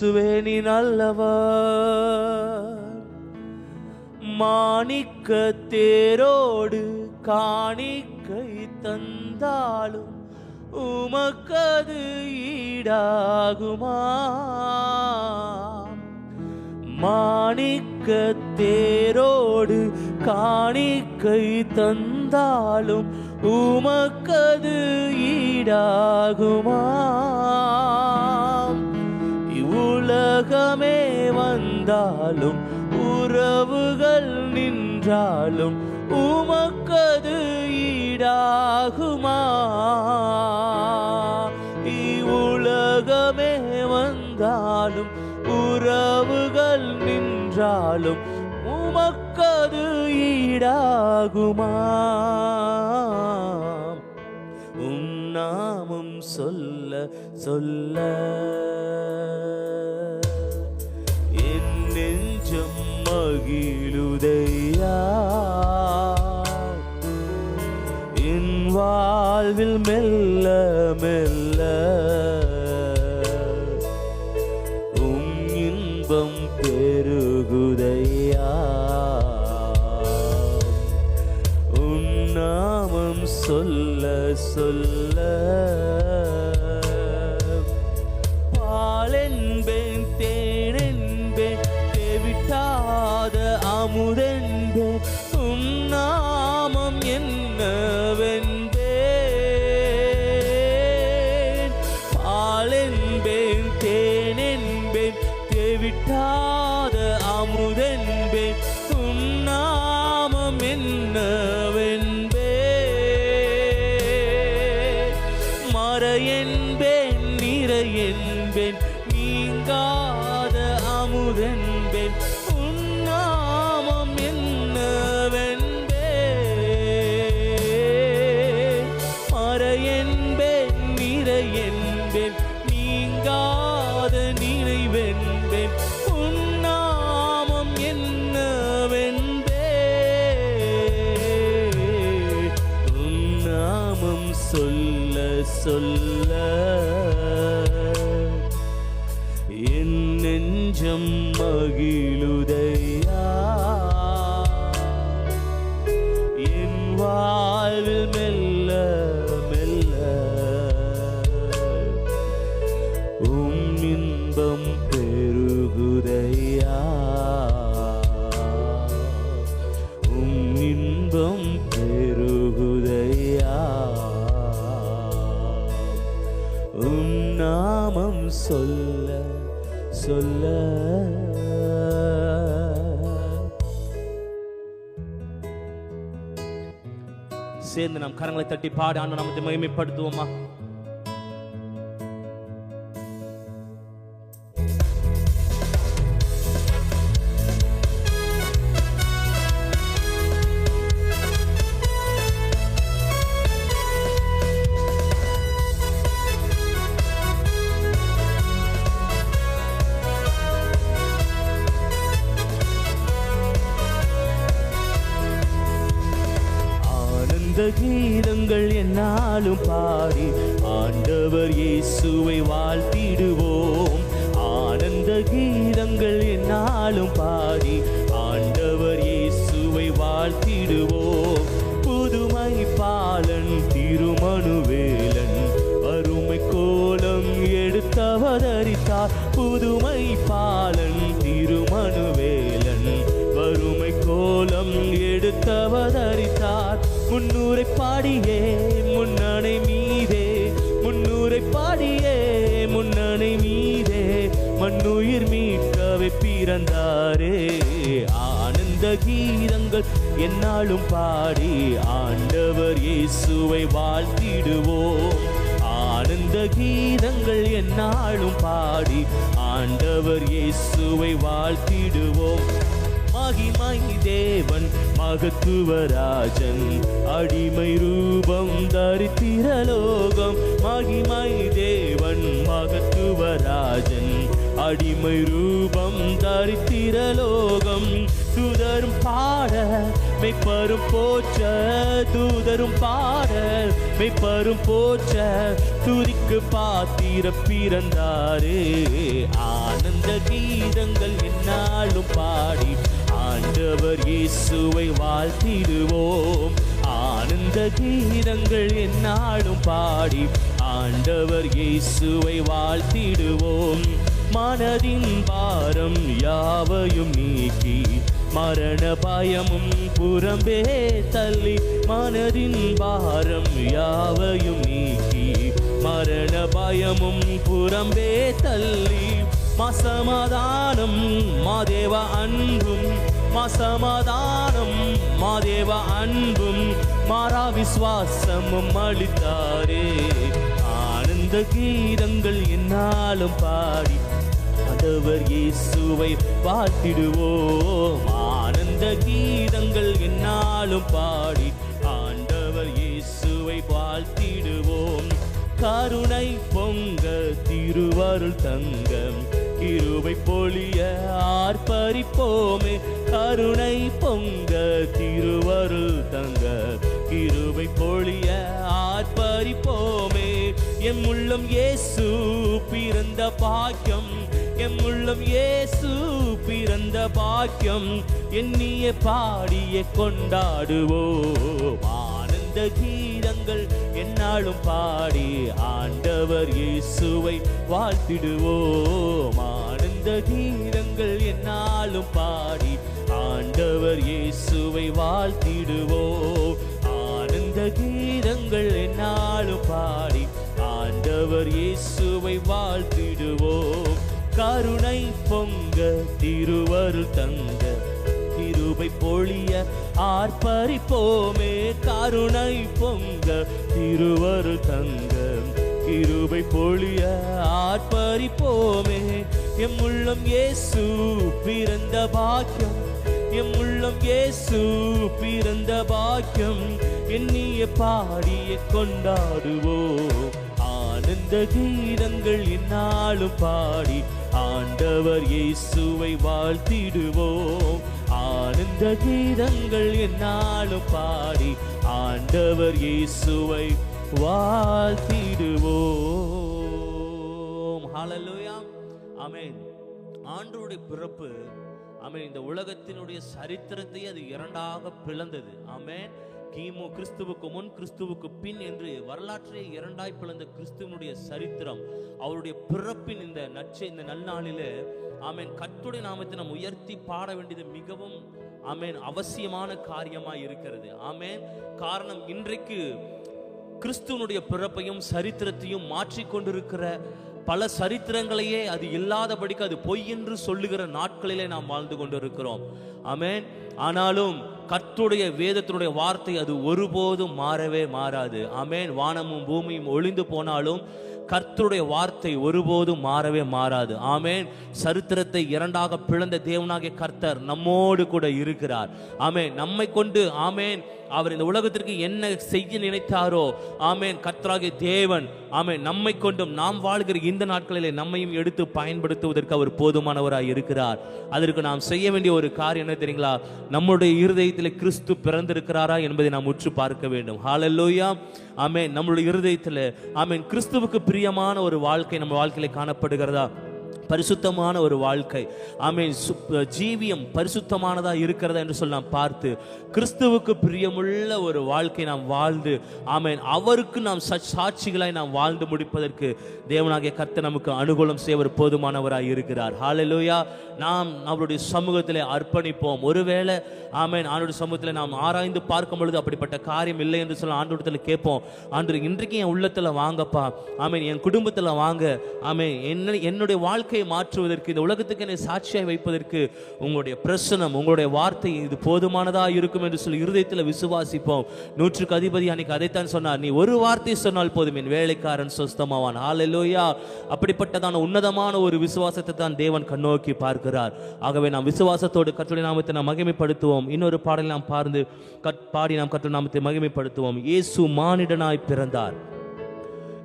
இயேசுவே நீ நல்லவர். மாணிக்க தேரோடு காணிக்கை தந்தாலும் உமக்கது ஈடாகுமா? மாணிக்க தேரோடு காணிக்கை தந்தாலும் உமக்கது ஈடாகுமா? இவ்வுலகமே வந்தாலும் உறவுகள் நின்றாலும் உமக்கது ஈடாகுமா? உலகமே வந்தாலும் உறவுகள் நின்றாலும் உமக்கது ஈடாகுமா? உம் நாமும் சொல்ல சொல்ல மகிழுதையா? என் வாழ்வில் மெல்ல மெல்ல உம் இன்பம் பெருகுதையா? உன் நாமம் சொல்ல சொல்ல என்பேன் நீங்காத அமுதன் கரங்களை தட்டி பாடு ஆண்டு நமது மகிமைப்படுத்துவோமா புதுமை பாலன் திருமணுவேலன் வறுமை கோலம் எடுத்தவதரித்தார் முன்னூரை பாடியே முன்னணை மீதே. முன்னூரை பாடியே முன்னணை மீதே. மண்ணுயிர் மீட்கவே பிறந்தாரே. ஆனந்த கீதங்கள் என்னாலும் பாடி ஆண்டவர் இயேசுவை வாழ்த்திடுவோம். கீதங்கள் என்னாலும் பாடி ஆண்டவர் இயேசுவை வாழ்த்திடுவோம். மகிமை தேவன் மகத்துவராஜன் அடிமை ரூபம் தரித்திரலோகம் மகிமை தேவன் மகத்துவராஜன் அடிமை ரூபம் தரித்திரலோகம் தூதரும் பாட மெய்ப்பரும் போற்ற தூதரும் பாட மெய்ப்பரும் போற்ற துதிக்கு பாத்திர பிறந்தாரு. ஆனந்த கீதங்கள் என்னாலும் பாடி. ஆண்டவர் இயேசுவை வாழ்த்திடுவோம். ஆனந்த கீதங்கள் என்னாலும் பாடி. ஆண்டவர் இயேசுவை வாழ்த்திடுவோம். மனதின் பாரம் யாவையும் நீக்கி. மரண பயமும் புறம்பே தள்ளி மனதின் பாரம் யாவையும் நீக்கி. மரண பயமும் புறம்பே தள்ளி மசமாதானம் மாதேவ அன்பும் மசமாதானம் மாதேவ அன்பும் மாறா விசுவாசமும் அளித்தாரே. ஆனந்த கீதங்கள் என்னாலும் பாடி ஆண்டவர் இயேசுவை வாழ்த்திடுவோம். இந்த கீதங்கள் என்னாலும் பாடி ஆண்டவர் இயேசுவை வாழ்த்திடுவோம். கருணை பொங்க திருவருள் தங்கம் கிருபை பொழிய ஆர்ப்பரிப்போமே. கருணை பொங்க திருவருள் தங்க கிருவை பொழிய ஆர்ப்பரிப்போமே. எம் உள்ளம் இயேசு பிறந்த பாக்கியம் எம் உள்ளம் இயேசு பிறந்த பாக்கியம். எண்ணிய பாடிய கொண்டாடுவோம். ஆனந்த கீதங்கள் என்னாலும் பாடி ஆண்டவர் இயேசுவை வாழ்த்திடுவோம். ஆனந்த கீதங்கள் என்னாலும் பாடி ஆண்டவர் இயேசுவை வாழ்த்திடுவோம். ஆனந்த கீதங்கள் என்னாலும் பாடி ஆண்டவர் இயேசுவை வாழ்த்திடுவோம். கருணை பொங்க திருவருள் தங்க கிருபை பொழிய ஆர்ப்பரிப்போமே. கருணை பொங்க திருவருள் தங்க கிருபை பொழிய ஆர்ப்பரிப்போமே. எம் உள்ளம் இயேசு பிறந்த பாக்கியம். எம் உள்ளம் இயேசு பிறந்த பாக்கியம். எண்ணிய பாடிய கொண்டாடுவோம். இந்த கீதங்கள் என்னாலும் பாடி ஆண்டவர் இயேசுவை வாழ்த்திடுவோம். ஆனந்த கீதங்கள் என்னாலும் பாடி ஆண்டவர் இயேசுவை வாழ்த்திடுவோம். ஹalleluya ஆமென் ஆண்டருடைய பிறப்பு ஆமென் இந்த உலகத்தினுடைய சரித்திரத்தை அது இரண்டாக பிளந்தது. ஆமென் கிமு கிறிஸ்துவுக்கு முன் கிறிஸ்துவுக்கு பின் என்று வரலாற்றை இரண்டாய் பிளந்த கிறிஸ்துவனுடைய சரித்திரம் அவருடைய பிறப்பின் இந்த நச்சை இந்த நன்னாளிலே ஆமேன் கத்துடைய நாமத்தை நாம் உயர்த்தி பாட வேண்டியது மிகவும் ஆமேன் அவசியமான காரியமாக இருக்கிறது. ஆமேன் காரணம் இன்றைக்கு கிறிஸ்துவனுடைய பிறப்பையும் சரித்திரத்தையும் மாற்றிக்கொண்டிருக்கிற பல சரித்திரங்களையே அது இல்லாதபடிக்கு அது பொய் என்று சொல்லுகிற நாட்களிலே நாம் வாழ்ந்து கொண்டிருக்கிறோம். ஆமேன் ஆனாலும் கர்த்துடைய வேதத்தினுடைய வார்த்தை அது ஒருபோதும் மாறவே மாறாது. அமேன் வானமும் பூமியும் ஒளிந்து போனாலும் கர்த்தருடைய வார்த்தை ஒருபோதும் மாறவே மாறாது. ஆமேன். சரித்திரத்தை இரண்டாக பிளந்த தேவனாகிய கர்த்தர் நம்மோடு கூட இருக்கிறார். ஆமேன். நம்மை கொண்டு ஆமேன் அவர் இந்த உலகத்திற்கு என்ன செய்ய நினைத்தாரோ ஆமேன் கத்ராகிய தேவன் ஆமென் நம்மை கொண்டும் நாம் வாழ்கிற இந்த நாட்களிலே நம்மையும் எடுத்து பயன்படுத்துவதற்கு அவர் போதுமானவராய் இருக்கிறார். அதற்கு நாம் செய்ய வேண்டிய ஒரு காரியம் என்ன தெரியுங்களா? நம்முடைய இருதயத்தில் கிறிஸ்து பிறந்திருக்கிறாரா என்பதை நாம் உற்று பார்க்க வேண்டும். ஹாலல்லோயா ஆமென் நம்மளுடைய இருதயத்தில் ஆமென் கிறிஸ்துவுக்கு பிரியமான ஒரு வாழ்க்கை நம்ம வாழ்க்கையில காணப்படுகிறதா? பரிசுத்தமான ஒரு வாழ்க்கை. ஆமீன். சு- ஜீவியம் பரிசுத்தமானதா இருக்கிறதா என்று சொல்லலாம் பார்த்து கிறிஸ்துவுக்கு பிரியமுள்ள ஒரு வாழ்க்கை நாம் வாழ்ந்து ஆமீன். அவருக்கு நாம் ச- சாட்சிகளாய் நாம் வாழ்ந்து முடிப்பதற்கு தேவனாகிய கர்த்தர் நமக்கு அனுகூலம் செய்வர் போதுமானவராய் இருக்கிறார். ஹாலலூயா நாம் அவருடைய சமூகத்திலே அர்ப்பணிப்போம். ஒருவேளை ஆமீன் ஆண்டுடைய சமூகத்தில் நாம் ஆராய்ந்து பார்க்கும் பொழுது அப்படிப்பட்ட காரியம் இல்லை என்று சொல்ல ஆண்டோடத்தில் கேட்போம். ஆண்டு இன்றைக்கு என் உள்ளத்தில் வாங்கப்பா. ஆமீன் என் குடும்பத்தில் வாங்க. ஆமீன் என்ன என்னுடைய வாழ்க்கை வாழ்க்கையை மாற்றுவதற்கு இந்த உலகத்துக்கு என்னை சாட்சியாய் வைப்பதற்கு உங்களுடைய பிரசனம் உங்களுடைய வார்த்தை இது போதுமானதா இருக்கும் என்று சொல்லி இருதயத்தில் விசுவாசிப்போம். நூற்றுக்கு அதிபதி அன்னைக்கு அதைத்தான் சொன்னார். நீ ஒரு வார்த்தை சொன்னால் போதும் என் வேலைக்காரன் சொஸ்தமாவான். ஆலையிலோயா அப்படிப்பட்டதான உன்னதமான ஒரு விசுவாசத்தை தான் தேவன் கண்ணோக்கி பார்க்கிறார். ஆகவே நாம் விசுவாசத்தோடு கற்றுடைய நாமத்தை நாம் மகிமைப்படுத்துவோம். இன்னொரு பாடலை நாம் பார்ந்து கட் பாடி நாம் கற்று நாமத்தை மகிமைப்படுத்துவோம். இயேசு மானிடனாய் பிறந்தார்.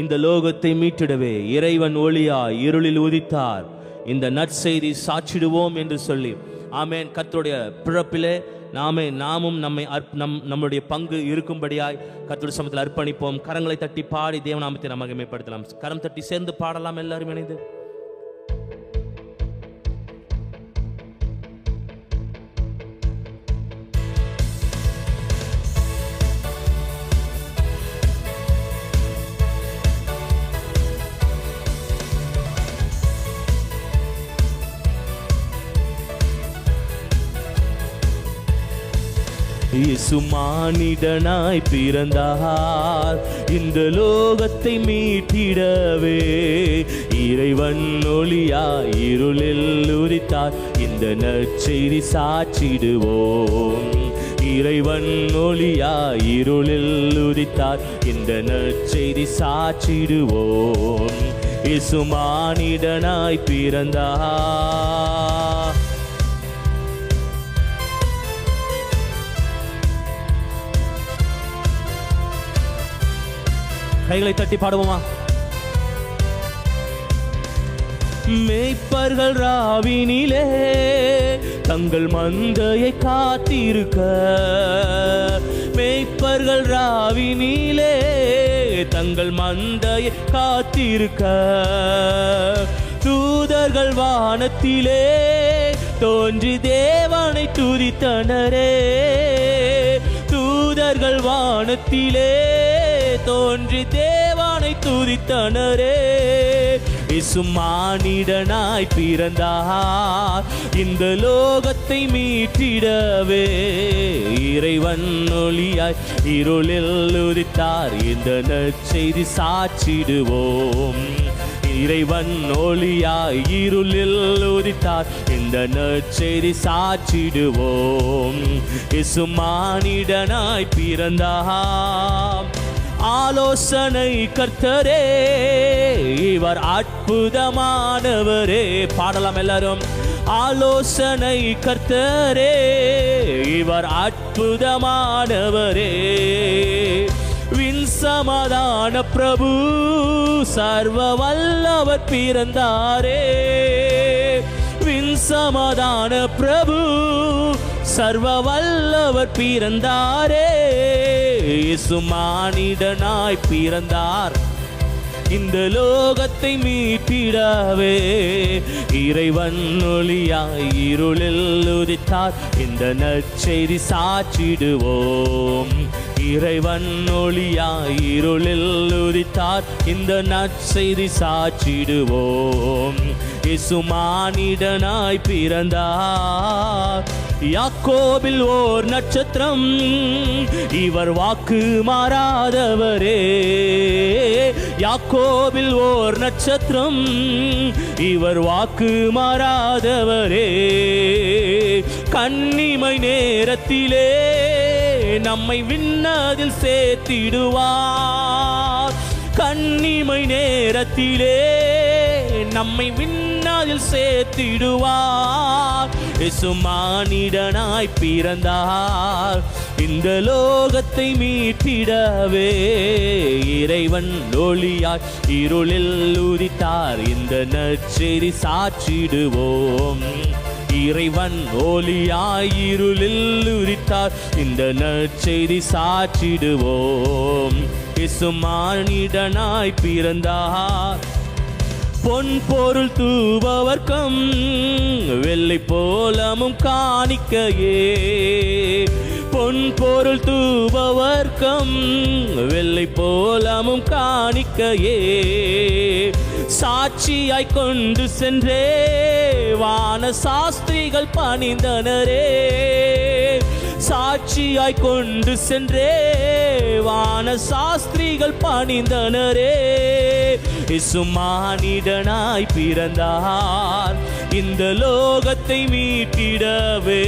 இந்த லோகத்தை மீட்டிடவே இறைவன் ஒளியாய் இருளில் உதித்தார். இந்த நற்செய்தி சாட்சிடுவோம் என்று சொல்லி ஆமேன் கத்தருடைய பிறப்பிலே நாமே நாமும் நம்மை அர்ப் நம் நம்முடைய பங்கு இருக்கும்படியாய் கத்தோட சமத்தில் அர்ப்பணிப்போம். கரங்களை தட்டி பாடி தேவநாமத்தை நாம் மகிமைப்படுத்தலாம். கரம் தட்டி சேர்ந்து பாடலாம் எல்லாரும் இணைந்து. இயேசு மானிடனாய் பிறந்தார். இந்த லோகத்தை மீட்டிடவே. இறைவன் ஒளியா இருளில் உரித்தார். இந்த நற்செய்தி சாச்சிடுவோம் இறைவன் ஒளியா இருளில் உதித்தார் இந்த நற்செய்தி சாச்சிடுவோம் இசுமானிடனாய் பிறந்தார். கைகளை தட்டி பாடுவோமா? மேய்ப்பர்கள் ராவினிலே தங்கள் மந்தையை காத்திருக்க. மேய்ப்பர்கள் ராவினிலே தங்கள் மந்தையை காத்திருக்க. தூதர்கள் வானத்திலே தோன்றி தேவனை துதித்தனரே. தூதர்கள் வானத்திலே தோன்றி தேவானை துதித்தனரே. இசு மானிடனாய் பிறந்தார். இந்த லோகத்தை மீட்டிடவே. இறைவன் ஒளியாய் இருளில் உதித்தார். இந்த நற்செய்தி சாட்சிடுவோம் இறைவன் ஒளியாய் இருளில் உதித்தார். இந்த நற்செய்தி சாட்சிடுவோம் இசு மானிடனாய் பிறந்தார். ஆலோசனை கர்த்தரே இவர் அற்புதமானவரே. பாடலாம் எல்லாரும். ஆலோசனை கர்த்தரே இவர் அற்புதமானவரே. வின் சமாதான பிரபு சர்வ வல்லவர் பிறந்தாரே. வின் சமாதான பிரபு சர்வ வல்லவர் பிறந்தாரே. இயேசு மானிடனாய் பிறந்தார். இந்த லோகத்தை மீட்டிடவே. இறைவன் ஒளியாய் இருளில் உதித்தார். இந்த நற்செய்தி சாட்சிடுவோம் இறைவன் ஒளியாய் இருளில் உதித்தார். இந்த நற்செய்தி சாட்சிடுவோம் இசுமானிடனாய் பிறந்தார். யாக்கோபில் ஓர் நட்சத்திரம். இவர் வாக்கு மாறாதவரே. யாக்கோபில் ஓர் நட்சத்திரம். இவர் வாக்கு மாறாதவரே. கண்ணிமை நேரத்திலே நம்மை விண்ணதில் சேர்த்திடுவார். கண்ணிமை நேரத்திலே நம்மை விண்ணாதில் சேர்த்திடுவார். இயேசு மானிடனாய் பிறந்தார். இந்த லோகத்தை மீட்டிடவே இறைவன் ஒளியாய் இருளில் உதித்தார். இந்த நற்செய்தி சாற்றிடுவோம். இறைவன் ஒளியாய் இருளில் உரித்தார் இந்த நற்செய்தி சாற்றிடுவோம். இசுமானிடனாய் பிறந்தார். பொன் பொருள் தூபவர்க்கம் வெள்ளை போலமும் காணிக்கையே. பொன் பொருள் தூபவர்க்கம் வெள்ளை போலமும் காணிக்கையே. சாட்சியாய் கொண்டு சென்றே வான சாஸ்திரிகள் பணிந்தனரே. சாட்சியாய் கொண்டு சென்றே வான சாஸ்திரிகள் பணிந்தனரே. இயேசு மானிடனாய் பிறந்தார். இந்த லோகத்தை மீட்டிடவே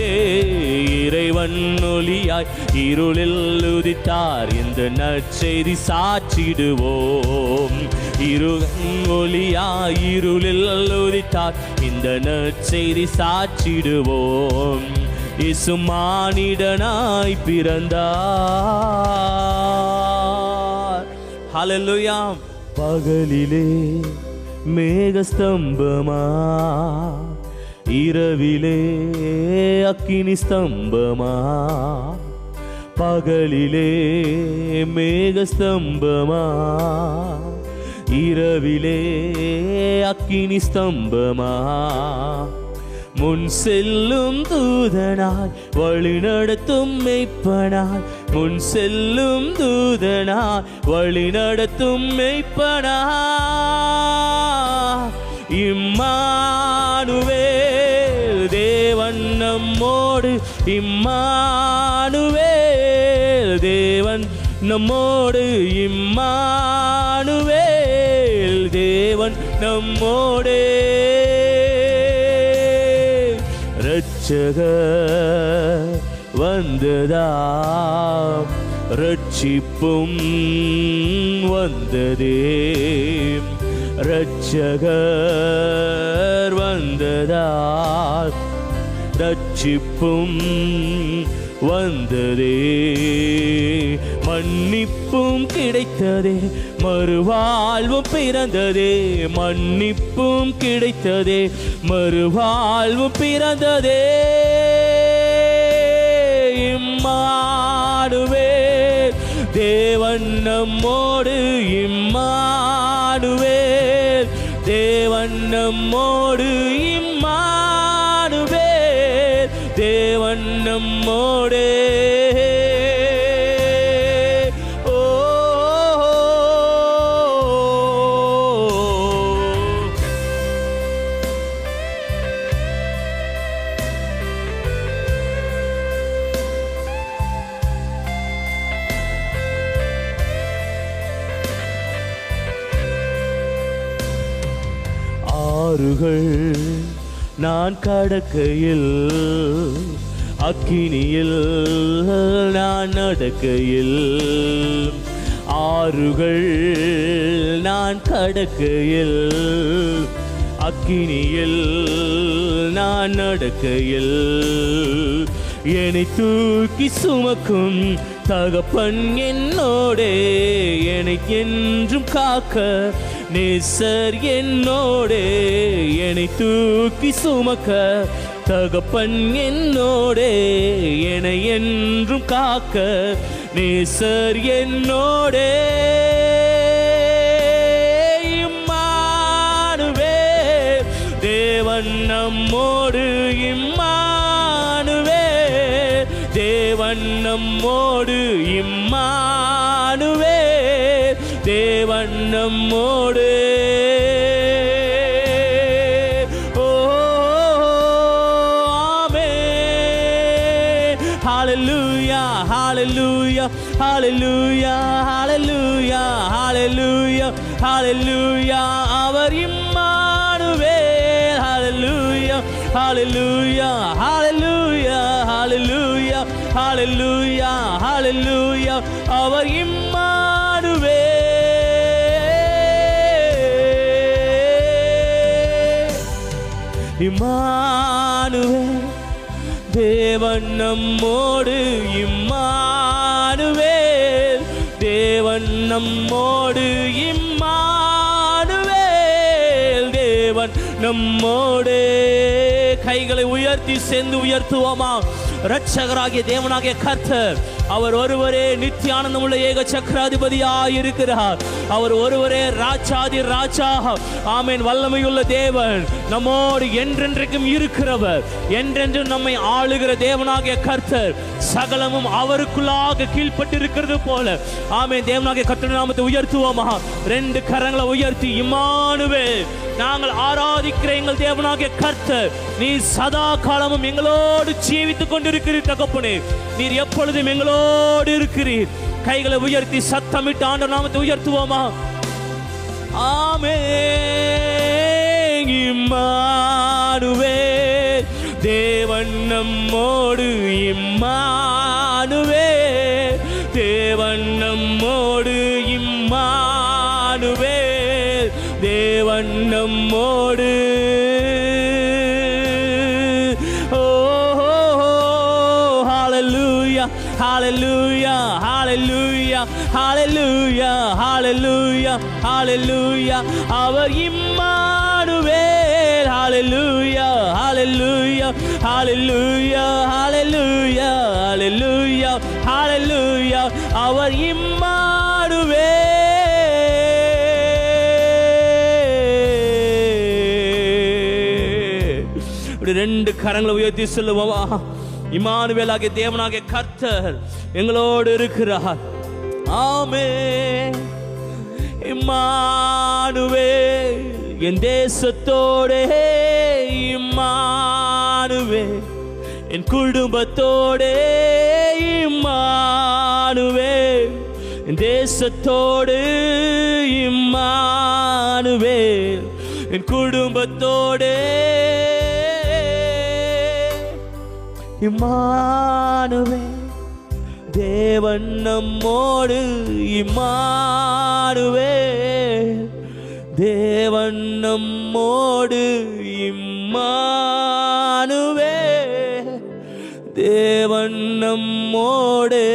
இறைவன் ஒளியாய் இருளில் உதித்தார். இந்த நற்செய்தி சாட்சிடுவோம் இரு ஒளியாய் இருளில் உதித்தார். இந்த நற்செய்தி சாட்சிடுவோம் இயேசு மானிடனாய் பிறந்தார். ஹலலுயாம் பகலிலே மேகஸ்தம்பமா? இரவிலே அக்கினி ஸ்தம்பமா? பகலிலே மேகஸ்தம்பமா? இரவிலே அக்கினி ஸ்தம்பமா? முன் செல்லும் தூதனாய் வழி நடத்தும் மெய்ப்பனாய். முன் செல்லும் தூதனாய் வழி நடத்தும் மெய்ப்பனாய். இம்மானுவே தேவன் நம்மோடு. இம்மானுவே தேவன் நம்மோடு. இம்மானுவேல் தேவன் நம்மோடே. ரட்சகர் வந்ததாம். ரட்சிப்பும் வந்ததே. ரட்சகர் வந்ததால் ரட்சிப்பும் வந்ததே. மன்னிப்பும் கிடைத்ததே. மறுவாழ்வும் பிறந்ததே மன்னிப்பும் கிடைத்ததே மறுவாழ்வும் பிறந்ததே. இம்மாடுவே தேவன் நம்மோடு இம்மாடுவே தேவன் நம்மோடு இம்மாடுவே தேவன் நம்மோடே கடக்கையில் அக்கினியில் நான் நடக்கையில். ஆறுகள் நான் கடக்கையில் அக்கினியில் நான் நடக்கையில். என்னை தூக்கி சுமக்கும் தகப்பன் என்னோடே என்னை என்றும் காக்க நேசர் என்னோடே என்னை தூக்கி சுமக்க. தகப்பன் என்னோடே என்னை என்றும் காக்க. நேசர் என்னோடே இம்மானுவே. தேவன் நம்மோடு இம்மானுவே. தேவன் நம்மோடு இம்மானுவே தேவன் நம்மோடு ஓ amen hallelujah hallelujah hallelujah hallelujah hallelujah hallelujah அவர் Immanuel hallelujah hallelujah hallelujah Immanuel தேவன் நம்மோடு இம்மானுவே தேவன் நம்மோடு இம்மானுவே தேவன் நம்மோடு. கைகளை உயர்த்தி சேர்ந்து உயர்த்துவோமா? ரட்சகராகிய தேவனாகிய கர்த்தர் அவர் ஒருவரே நித்தியானந்தம் உள்ள ஏக சக்கராதிபதியாக இருக்கிறார். அவர் ஒருவரே ராஜாதி ராஜா ஆமேன் வல்லமையுள்ள தேவன். நம்மோடு என்றென்றைக்கும் இருக்கிறவர். என்றென்றும் நம்மை ஆளுகிற தேவனாகிய கர்த்தர். சகலமும் அவருக்குள்ளாக கீழ்ப்பட்டிருக்கிறது போல. ஆமேன் தேவனாகிய கர்த்தர் நாமத்தை உயர்த்துவோமா? ரெண்டு கரங்களை உயர்த்தி இம்மானுவே நாங்கள் ஆராதிக்கிற எங்கள் தேவனாகிய கர்த்தர் நீ சதா காலமும் எங்களோடு ஜீவித்துக் கொண்டிருக்கிறீர் தகப்பனே. நீர் எப்பொழுதும் எங்களோடு உயிரோடு இருக்கிறீர். கைகளை உயர்த்தி சத்தமிட்டு ஆண்ட நாமத்தை உயர்த்துவோமா? ஆமே இம்மானுவே தேவன் நம்மோடு இம்மா ஹாலலூயா ஹாலலூயா ஹாலலூயா அவர் இம்மானுவேல் ஹாலலூயா ஹாலலூயா ஹாலலூயா ஹாலலூயா ஹாலலூயா ஹாலலூயா அவர் இம்மானுவே ரெண்டு கரங்களை உயர்த்தி சொல்லுவோமா இமானுவேலாகிய தேவனாகிய கர்த்தர் எங்களோடு இருக்கிறார் ஆமே இம்மானுவே என் தேசத்தோடே இம்மானுவே என் குடும்பத்தோடே இம்மானுவே என் தேசத்தோடு இம்மானுவே என் குடும்பத்தோடே இம்மானுவே. தேவன் நம்மோடு இம்மாடுவே தேவன் நம்மோடு இம்மானுவே தேவன் நம்மோடே.